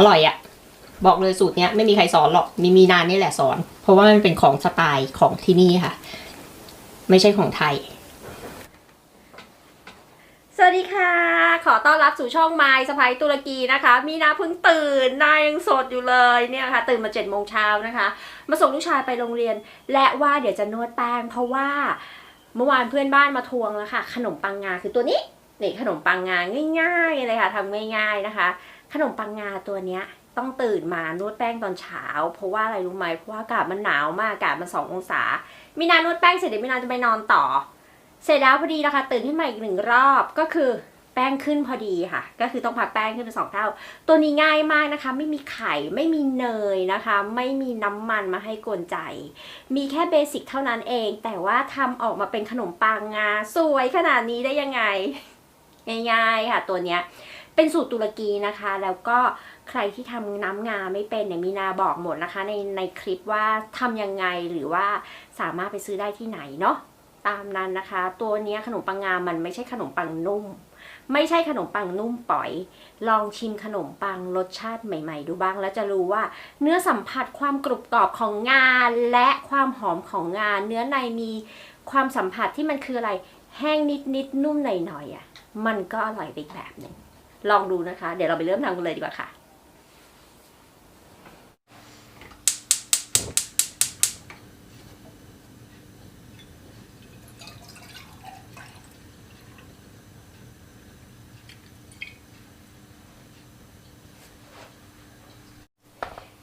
อร่อยอะบอกเลยสูตรเนี้ยไม่มีใครสอนหรอก มีมีนานนี่แหละสอน เพราะว่ามันเป็นของสไตล์ของที่นี่ค่ะ ไม่ใช่ของไทย สวัสดีค่ะ ขอต้อนรับสู่ช่องไม้สะพายตุรกีนะคะ มีนาเพิ่งตื่นนายยังสดอยู่เลยเนี่ยค่ะ ตื่นมาเจ็ดโมงเช้านะคะ มาส่งลูกชายไปโรงเรียน และว่าเดี๋ยวจะนวดแป้งเพราะว่าเมื่อวานเพื่อนบ้านมาทวงแล้วค่ะ ขนมปังงาคือตัวนี้นี่ขนมปังงาง่ายๆเลยค่ะทำง่าย ๆนะคะ ขนมปังงาตัวเนี้ยต้องตื่นมานวดแป้งตอนเช้า เพราะว่าอะไรรู้ไหมเพราะว่าอากาศมันหนาวมากอากาศมันสององศา มีนานวดแป้งเสร็จเดี๋ยวมีนาจะไปนอนต่อ เสร็จแล้วพอดีนะคะตื่นขึ้นมาอีกหนึ่งรอบก็คือแป้งขึ้นพอดีค่ะ ก็คือต้องพักแป้งขึ้นเป็นสองเท่า ตัวนี้ง่ายมากนะคะ ไม่มีไข่ไม่มีเนยนะคะ ไม่มีน้ำมันมาให้กวนใจ มีแค่เบสิกเท่านั้นเอง แต่ว่าทำออกมาเป็นขนมปังงาสวยขนาดนี้ได้ยังไง ง่ายๆค่ะตัวเนี้ย เป็นสูตรตุรกีนะคะ แล้วก็ใครที่ทำน้ำงาไม่เป็นเนี่ยมีนาบอกหมดนะคะ ในในคลิปว่าทำยังไงหรือว่าสามารถไปซื้อได้ที่ไหนเนาะตามนั้นนะคะ ตัวนี้ขนมปังงามันไม่ใช่ขนมปังนุ่ม ไม่ใช่ขนมปังนุ่มปล่อย ลองชิมขนมปังรสชาติใหม่ ๆ ดูบ้าง แล้วจะรู้ว่าเนื้อสัมผัสความกรุบกรอบของงาและความหอมของงาเนื้อในมีความสัมผัสที่มันคืออะไร แห้งนิดๆนุ่มหน่อยๆอะ มันก็อร่อยไปอีกแบบหนึ่ง ลองดูนะคะ เดี๋ยวเราไปเริ่มทำกันเลยดีกว่าค่ะ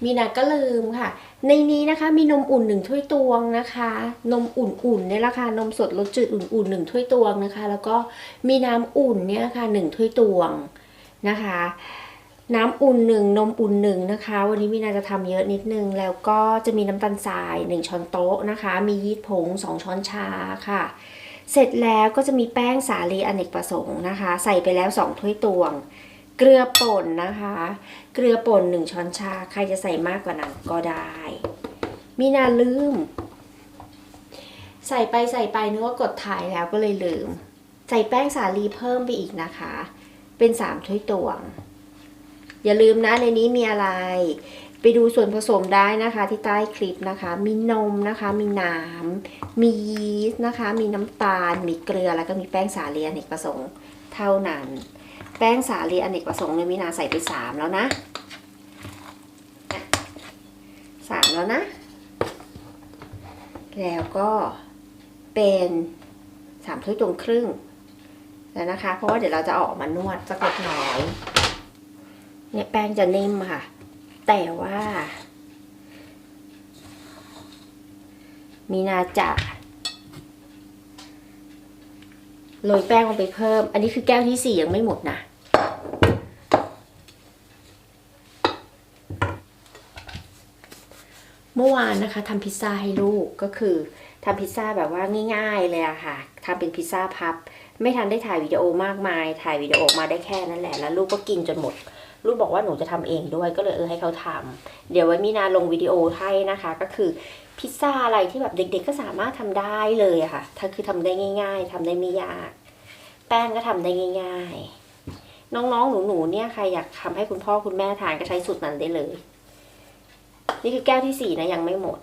มีนาก็ลืมค่ะ ในนี้นะคะมีนมอุ่นหนึ่งถ้วยตวงนะคะ นมอุ่นๆเนี่ยละค่ะนมสดรสจืดอุ่นๆหนึ่งถ้วยตวงนะคะ แล้วก็มีน้ำอุ่นเนี่ยค่ะหนึ่งถ้วยตวง นะคะ น้ำอุ่นหนึ่งนมอุ่นหนึ่งนะคะ วันนี้มีนาจะทำเยอะนิดนึง แล้วก็จะมีน้ำตาลทรายหนึ่งช้อนโต๊ะนะคะ มียีสต์ผงสองช้อนชาค่ะ เสร็จแล้วก็จะมีแป้งสาลีอเนกประสงค์นะคะ ใส่ไปแล้วสองถ้วยตวง เกลือป่นนะคะ เกลือป่นหนึ่งช้อนชา ใครจะใส่มากกว่านั้นก็ได้ มีนาลืม ใส่ไปใส่ไปนึกว่ากดถ่ายแล้วก็เลยลืม ใส่แป้งสาลีเพิ่มไปอีกนะคะ เป็นสามถ้วยตวง อย่าลืมนะในนี้มีอะไร ไปดูส่วนผสมได้นะคะที่ใต้คลิปนะคะ มีนมนะคะ มีน้ำมียีสต์นะคะ มีน้ำตาล มีเกลือแล้วก็มีแป้งสาลีอเนกประสงค์เท่านั้น แป้งสาลีอเนกประสงค์เนี่ยมินาใส่ไปสามแล้วนะสามแล้วนะ แล้วก็เป็นสามถ้วยตวงครึ่ง แล้วนะคะ เพราะว่าเดี๋ยวเราจะอออกมานวดสักเล็กน้อยเนี่ยแป้งจะนิ่มค่ะ แต่ว่า มีนาจะโรยแป้งลงไปเพิ่ม อันนี้คือแก้วที่สี่ยังไม่หมดนะเมื่อวานนะคะทำพิซซ่าให้ลูกก็คือทำพิซซ่าแบบว่าง่าย ๆ เลยอะค่ะ ทำเป็นพิซซ่าพับ ไม่ทันได้ถ่ายวิดีโอมากมาย ถ่ายวิดีโอออกมาได้แค่นั้นแหละ แล้วลูกก็กินจนหมด ลูกบอกว่าหนูจะทำเองด้วย ก็เลยเออให้เขาทำเดี๋ยวไว้มีนาลงวิดีโอให้นะคะ ก็คือพิซซ่าอะไรที่แบบเด็ก ๆ ก็สามารถทำได้เลยอะค่ะถ้าคือทำได้ง่าย ๆทำได้ไม่ยาก แป้งก็ทำได้ง่าย ๆ น้องๆ หนูๆ เนี่ยใครอยากทำให้คุณพ่อคุณแม่ทานก็ใช้สูตรนั้นได้เลย นี่คือแก้วที่สี่นะยังไม่หมด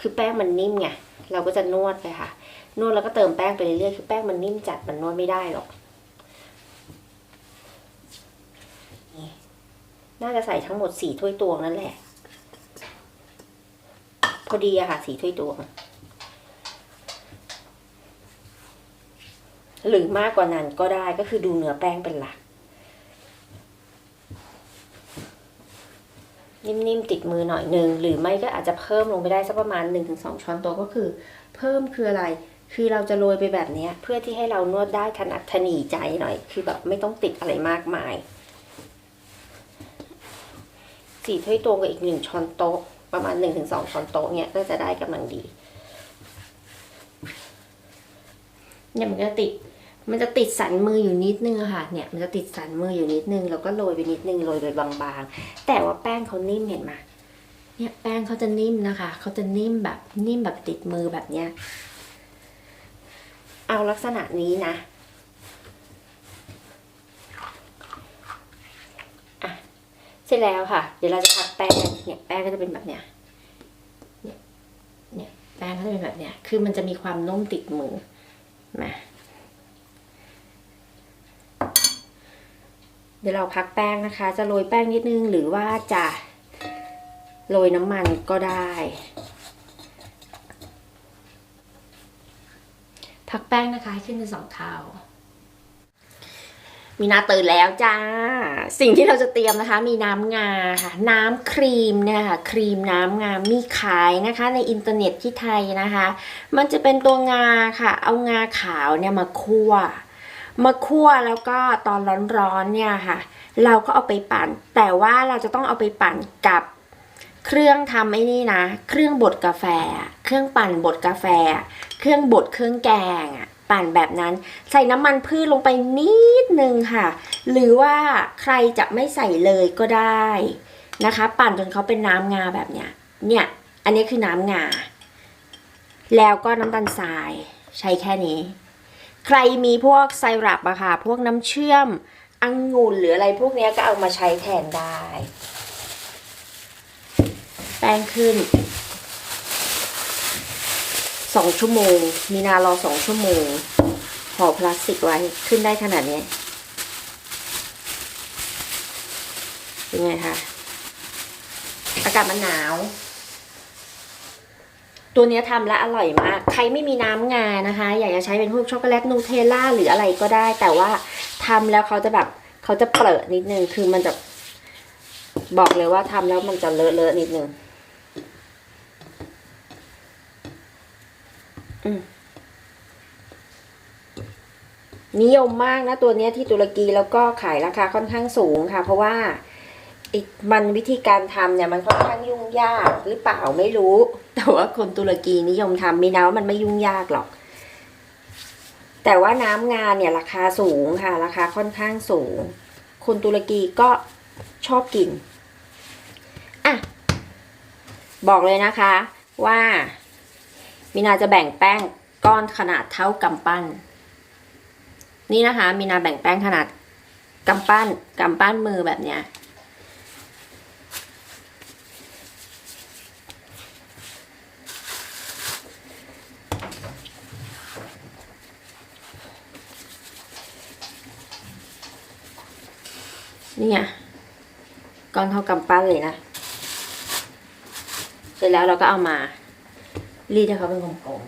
คือแป้งมันนิ่มไง เราก็จะนวดไปค่ะ นวดแล้วก็เติมแป้งไปเรื่อยๆคือแป้งมันนิ่มจัดมันนวดไม่ได้หรอก น่าจะใส่ทั้งหมดสี่ถ้วยตวงนั่นแหละ พอดีอะค่ะสี่ถ้วยตวง หรือมากกว่านั้นก็ได้ก็คือดูเนื้อแป้งเป็นหลัก นิ่มๆติดมือหน่อยหนึ่งหรือไม่ก็อาจจะเพิ่มลงไปได้สักประมาณ1-2ช้อนโต๊ะก็คือเพิ่มคืออะไร คือเราจะโรยไปแบบนี้เพื่อที่ให้เรานวดได้ถนัดถนีใจหน่อย คือแบบไม่ต้องติดอะไรมากมายสี่ถ้วยตวงกับอีกหนึ่งช้อนโต๊ะ ประมาณ1-2ช้อนโต๊ะเนี้ยก็จะได้กำลังดี เนี่ยมันก็ติด มันจะติดสันมืออยู่นิดนึงอะค่ะ เนี่ยมันจะติดสันมืออยู่นิดนึงแล้วก็โรยไปนิดนึงโรยไปบางๆ แต่ว่าแป้งเขานิ่มเห็นไหมเนี่ยแป้งเขาจะนิ่มนะคะ เขาจะนิ่มแบบนิ่มแบบติดมือแบบเนี้ย เอาลักษณะนี้นะอะเสร็จแล้วค่ะ เดี๋ยวเราจะพักแป้งเนี่ยแป้งก็จะเป็นแบบเนี้ยเนี่ยแป้งก็จะเป็นแบบเนี้ยคือมันจะมีความนุ่มติดมือมาเดี๋ยวเราพักแป้งนะคะ จะโรยแป้งนิดนึงหรือว่าจะโรยน้ำมันก็ได้ พักแป้งนะคะให้ขึ้นเป็นสองเท่า มีนาตื่นแล้วจ้า สิ่งที่เราจะเตรียมนะคะ มีน้ำงาค่ะ น้ำครีมเนี่ยค่ะ ครีมน้ำงา มีขายนะคะ ในอินเทอร์เน็ตที่ไทยนะคะ มันจะเป็นตัวงาค่ะ เอางาขาวเนี่ยมาคั่ว มาคั่วแล้วก็ตอนร้อนๆเนี่ยค่ะ เราก็เอาไปปั่น แต่ว่าเราจะต้องเอาไปปั่นกับ เครื่องทำไอ้นี่นะ เครื่องบดกาแฟ เครื่องปั่นบดกาแฟ เครื่องบดเครื่องแกงอะปั่นแบบนั้น ใส่น้ำมันพืชลงไปนิดนึงค่ะ หรือว่าใครจะไม่ใส่เลยก็ได้นะคะ ปั่นจนเขาเป็นน้ำงาแบบเนี้ยเนี่ยอันนี้คือน้ำงา แล้วก็น้ำตาลทรายใช้แค่นี้ ใครมีพวกไซรัปอะค่ะ พวกน้ำเชื่อม องุ่นหรืออะไรพวกนี้ก็เอามาใช้แทนได้ ป้งขึ้นสองชั่วโมง มีนารอสองชั่วโมงห่อพลาสติกไว้ขึ้นได้ขนาดนี้เป็นไงคะอากาศมันหนาว ตัวนี้ทำแล้วอร่อยมาก ใครไม่มีน้ำงานะคะ อยากจะใช้เป็นพวกช็อกโกแลตนูเทลล่าหรืออะไรก็ได้ แต่ว่าทำแล้วเขาจะแบบเขาจะเปรอะนิดนึง คือมันจะบอกเลยว่าทำแล้วมันจะเลอะเลอะนิดนึง อืม นิยมมากนะตัวนี้ที่ตุรกีแล้วก็ขายราคาค่อนข้างสูงค่ะ เพราะว่าอีกมันวิธีการทำเนี่ยมันค่อนข้างยุ่งยากหรือเปล่าไม่รู้ แต่ว่าคนตุรกีนิยมทำมีนะว่ามันไม่ยุ่งยากหรอก แต่ว่าน้ำงานเนี่ยราคาสูงค่ะ ราคาค่อนข้างสูง คนตุรกีก็ชอบกินอะบอกเลยนะคะว่า มีนาจะแบ่งแป้งก้อนขนาดเท่ากำปั้น นี่นะคะ มีนาแบ่งแป้งขนาดกำปั้นกำปั้นมือแบบเนี้ยนี่ไงก้อนเท่ากำปั้นเลยนะ เสร็จแล้วเราก็เอามา รีดให้เขาเป็นกลม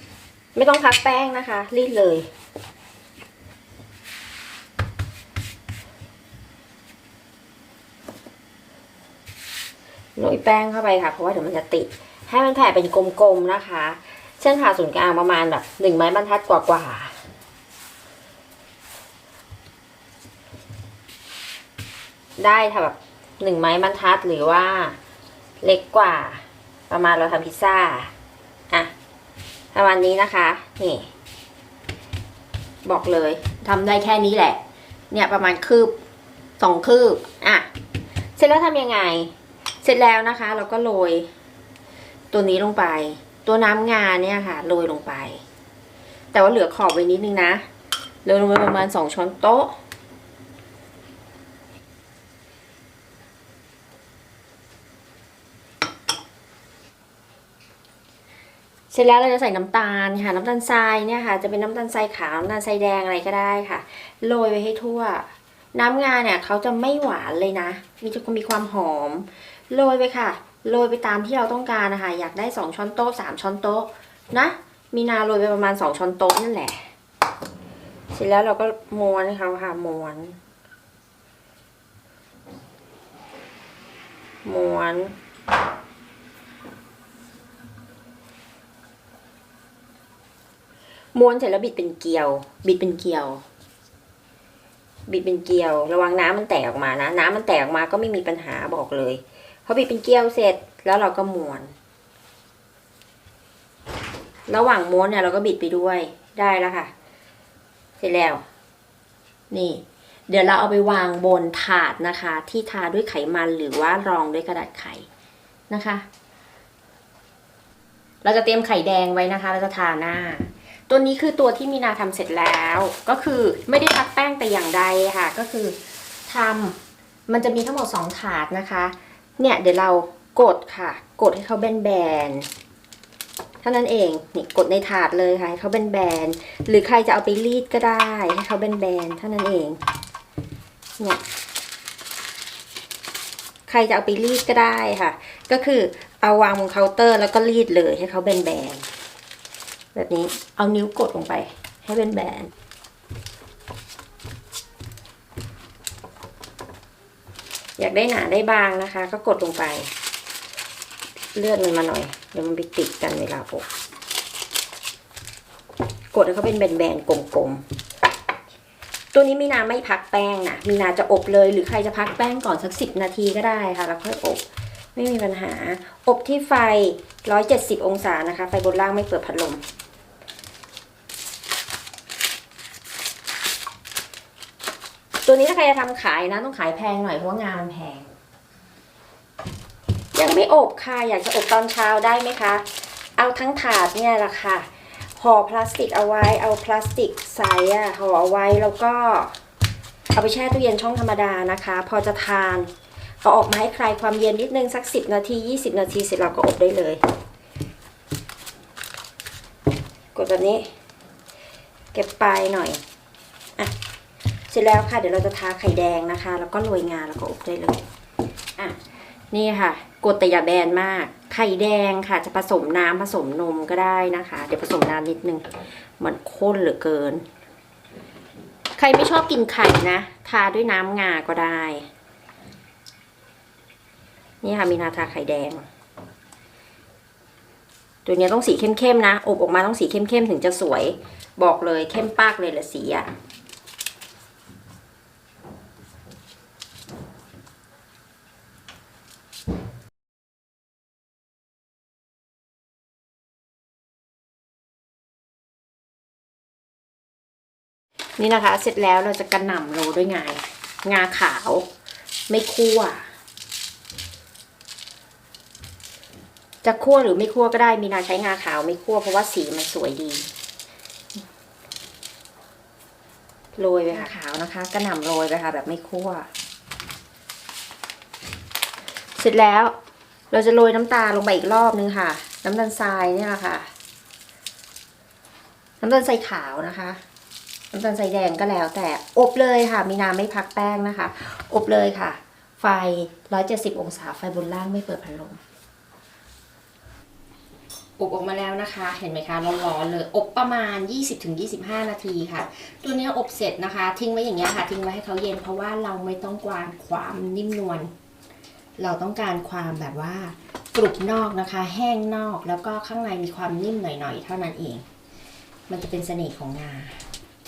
ๆไม่ต้องพักแป้งนะคะ รีดเลยโรยแป้งเข้าไปค่ะ เพราะว่าเดี๋ยวมันจะติด ให้มันแผ่เป็นกลมๆนะคะเส้นผ่าศูนย์กลางประมาณแบบหนึ่งไม้บรรทัดกว่าๆได้ค่ะแบบหนึ่งไม้บรรทัดหรือว่าเล็กกว่าประมาณเราทำพิซซ่า ประมาณนี้นะคะ นี่ บอกเลยทำได้แค่นี้แหละ เนี่ยประมาณคืบสองคืบ อะ เสร็จแล้วทำยังไง เสร็จแล้วนะคะ เราก็โรยตัวนี้ลงไป ตัวน้ำงาเนี่ยค่ะโรยลงไป แต่ว่าเหลือขอบไว้นิดนึงนะโรยลงไปประมาณสองช้อนโต๊ะ สร็จแล้วเราจะใส่น้ำตาลค่ะน้ำตาลทรายเนี่ยค่ะ จะเป็นน้ำตาลทรายขาวน้ำตาลทรายแดงอะไรก็ได้ค่ะโรยไปให้ทั่ว น้ำงาเนี่ยเขาจะไม่หวานเลยนะ มีจะมีความหอมโรยไปค่ะโรยไปตามที่เราต้องการนะคะ อยากได้สองช้อนโต๊ะสามช้อนโต๊ะนะมีนาโรยไปประมาณสองช้อนโต๊ะนั่นแหละ เสร็จแล้วเราก็ม้วนเขาค่ะม้วนม้วน ม้วนเสร็จแล้วบิดเป็นเกลียว บิดเป็นเกลียว บิดเป็นเกลียว ระวังน้ำมันแตกออกมานะ น้ำมันแตกออกมาก็ไม่มีปัญหาบอกเลยพอบิดเป็นเกลียวเสร็จแล้วเราก็ม้วน ระหว่างม้วนเนี่ยเราก็บิดไปด้วยได้แล้วค่ะ เสร็จแล้ว นี่ เดี๋ยวเราเอาไปวางบนถาดนะคะ ที่ทาด้วยไขมันหรือว่ารองด้วยกระดาษไขนะคะ เราจะเตรียมไข่แดงไว้นะคะ เราจะทาหน้า ตัวนี้คือตัวที่มีนาทำเสร็จแล้ว ก็คือไม่ได้พักแป้งแต่อย่างใดค่ะ ก็คือทมันจะมีทั้งหมด 2 ถาดนะคะ เนี่ยเดี๋ยวเรากดค่ะ กดให้เขาแบนๆเท่านั้นเองนี่กดในถาดเลยค่ะให้เขาแบนๆหรือใครจะเอาไปรีดก็ได้ให้เขาแบนๆเท่านั้นเองเนี่ยใครจะเอาไปรีดก็ได้ค่ะ ก็คือเอาวางบนเคาน์เตอร์แล้วก็รีดเลยให้เขาแบนๆ แบบนี้เอานิ้วกดลงไป ให้เป็นแบนอยากได้หนาได้บางนะคะ ก็กดลงไป เลื่อนมันมาหน่อย เดี๋ยวมันไปติดกันเวลาอบกดให้เขาเป็นแบนๆกลมๆ ตัวนี้มีนาไม่พักแป้งนะมีนาจะอบเลย หรือใครจะพักแป้งก่อนสักสิบนาทีก็ได้ค่ะ แล้วค่อยอบ ไม่มีปัญหา อบที่ไฟ 170 องศานะคะ ไฟบนล่างไม่เปิดพัดลม ตัวนี้ถ้าใครจะทำขายนะต้องขายแพงหน่อยเพราะว่างานมันแพง ยังไม่อบค่ะอยากจะอบตอนเช้าได้ไหมคะ เอาทั้งถาดเนี่ยแหละค่ะห่อพลาสติกเอาไว้เอาพลาสติกใสอะห่อเอาไว้แล้วก็ เอาไปแช่ตู้เย็นช่องธรรมดานะคะ พอจะทานเอาออกมาให้คลายความเย็นนิดนึงสัก 10 นาที 20 นาทีเสร็จเราก็อบได้เลย กดแบบนี้ เก็บปลายหน่อย ร็จแล้วค่ะ เดี๋ยวเราจะทาไข่แดงนะคะ แล้วก็โรยงาแล้วก็อบได้เลยอะนี่ค่ะกดแต่อย่าแบนมาก ไข่แดงค่ะ จะผสมน้ำผสมนมก็ได้นะคะ เดี๋ยวผสมน้ำนิดนึง มันข้นเหลือเกิน ใครไม่ชอบกินไข่นะ ทาด้วยน้ำงาก็ได้ นี่ค่ะมีนาทาไข่แดง ตัวนี้ต้องสีเข้มๆนะ อบออกมาต้องสีเข้มๆถึงจะสวย บอกเลยเข้มปากเลยละสีอะ นี่นะคะ เสร็จแล้วเราจะกระหน่ำโรยด้วยงางาขาว ไม่คั่ว จะคั่วหรือไม่คั่วก็ได้มีนาใช้งาขาวไม่คั่วเพราะว่าสีมันสวยดีโรยไปค่ะขาวนะคะ กระหน่ำโรยไปค่ะ แบบไม่คั่ว เสร็จแล้ว เราจะโรยน้ำตาลลงไปอีกรอบนึงค่ะ น้ำตาลทรายเนี่ยแหละค่ะ น้ำตาลทรายขาวนะคะ น้ำตาลทรายแดงก็แล้ว แต่อบเลยค่ะ มีนาไม่พักแป้งนะคะ อบเลยค่ะ ไฟ 170 องศาไฟบนล่างไม่เปิดพัดลมอบออกมาแล้วนะคะ เห็นไหมคะร้อนๆเลย อบประมาณ 20-25 นาทีค่ะ ตัวนี้อบเสร็จนะคะ ทิ้งไว้อย่างเงี้ยค่ะ ทิ้งไว้ให้เขาเย็นเพราะว่าเราไม่ต้องการความนิ่มนวล เราต้องการความแบบว่ากรุบนอกนะคะ แห้งนอกแล้วก็ข้างในมีความนิ่มหน่อยๆ เท่านั้นเอง มันจะเป็นเสน่ห์ของงา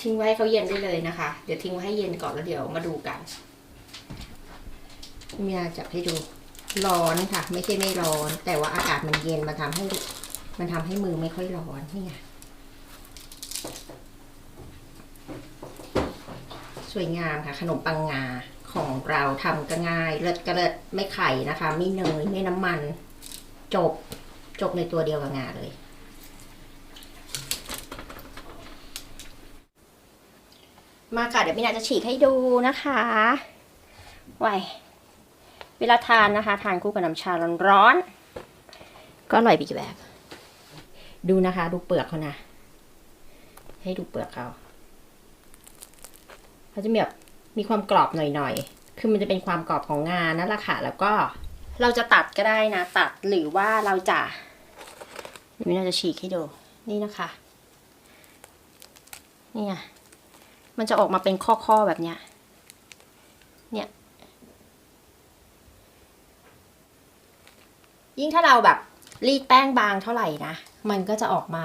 ทิ้งไว้ให้เขาเย็นได้เลยนะคะ เดี๋ยวทิ้งไว้ให้เย็นก่อนแล้วเดี๋ยวมาดูกันมีนาจับให้ดูร้อนค่ะ ไม่ใช่ไม่ร้อน แต่ว่าอากาศมันเย็นมันทำให้ มันทำให้มือไม่ค่อยร้อนนี่ไงสวยงามค่ะ ขนมปังงาของเราทำก็ง่าย เลิศก็เลิศไม่ไข่นะคะ ไม่เนยไม่น้ำมัน จบจบในตัวเดียวกับงาเลย มาค่ะเดี๋ยวพี่นาจะฉีกให้ดูนะคะไวเวลาทานนะคะ ทานคู่กับน้ำชาร้อนๆก็อร่อยไปอีกแบบ ดูนะคะ ดูเปลือกเขานะ ให้ดูเปลือกเขาเขาจะมีแบบมีความกรอบหน่อยๆ คือมันจะเป็นความกรอบของงานนั่นแหละค่ะ แล้วก็เราจะตัดก็ได้นะ ตัดหรือว่าเราจะพี่นาจะฉีกให้ดู นี่นะคะ นี่ไง มันจะออกมาเป็นข้อๆแบบเนี้ย เนี่ย ยิ่งถ้าเราแบบรีดแป้งบางเท่าไหร่นะ มันก็จะออกมา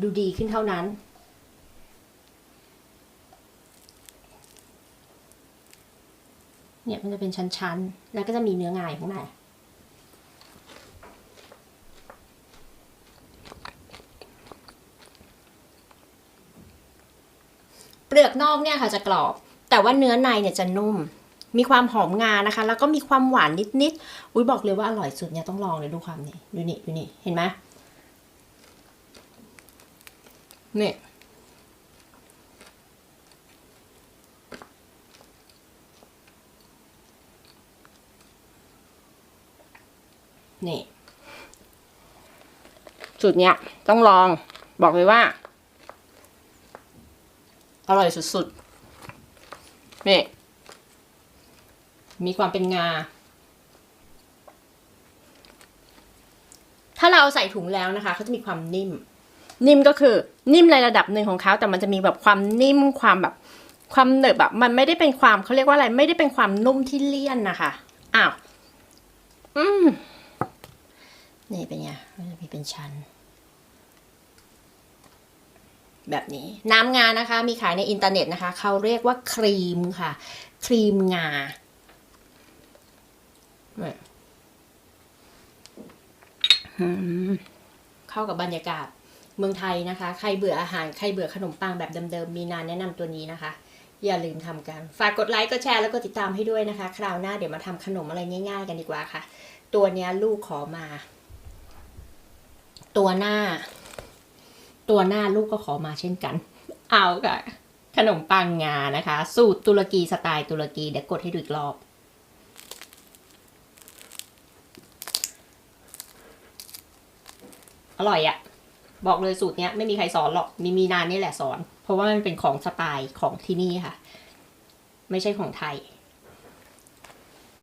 ดูดีขึ้นเท่านั้น เนี่ยมันจะเป็นชั้นๆ แล้วก็จะมีเนื้องายข้างใน ลือกนอกเนี่ยค่ะจะกรอบ แต่ว่าเนื้อในเนี่ยจะนุ่ม มีความหอมงานะคะ แล้วก็มีความหวานนิดๆอุ้ยบอกเลยว่าอร่อยสุดเนี่ยต้องลองเลยดูความนี่ดูนี่ดูนี่เห็นไหมนี่นี่สุดเนี้ยต้องลองบอกเลยว่า อร่อยสุดๆนี่มีความเป็นงา ถ้าเราใส่ถุงแล้วนะคะเขาจะมีความนิ่ม นิ่มก็คือนิ่มในระดับหนึ่งของเขาแต่มันจะมีแบบความนิ่มความแบบ ความเหนบแบบมันไม่ได้เป็นความเขาเรียกว่าอะไรไม่ได้เป็นความนุ่มที่เลี่ยนนะคะอ้าวอืมนี่เป็นไงมันจะมีเป็นชั้น แบบนี้น้ำงานะคะ มีขายในอินเทอร์เน็ตนะคะ เขาเรียกว่าครีมค่ะ ครีมงาเนี่ยอืมเข้ากับบรรยากาศเมืองไทยนะคะ ใครเบื่ออาหาร ใครเบื่อขนมปังแบบเดิมๆ มีนานแนะนำตัวนี้นะคะ อย่าลืมทำกัน ฝากกดไลค์ กดแชร์ แล้วก็ติดตามให้ด้วยนะคะ คราวหน้าเดี๋ยวมาทำขนมอะไรง่าย ๆ กันดีกว่าค่ะ ตัวเนี้ยลูกขอมา ตัวหน้า ตัวหน้าลูกก็ขอมาเช่นกัน เอาค่ะ ขนมปังงานะคะ สูตรตุรกีสไตล์ตุรกีเดี๋ยวกดให้ดูอีกรอบ อร่อยอะบอกเลยสูตรเนี้ยไม่มีใครสอนหรอกมีมีนานนี่แหละสอน เพราะว่ามันเป็นของสไตล์ของที่นี่ค่ะ ไม่ใช่ของไทย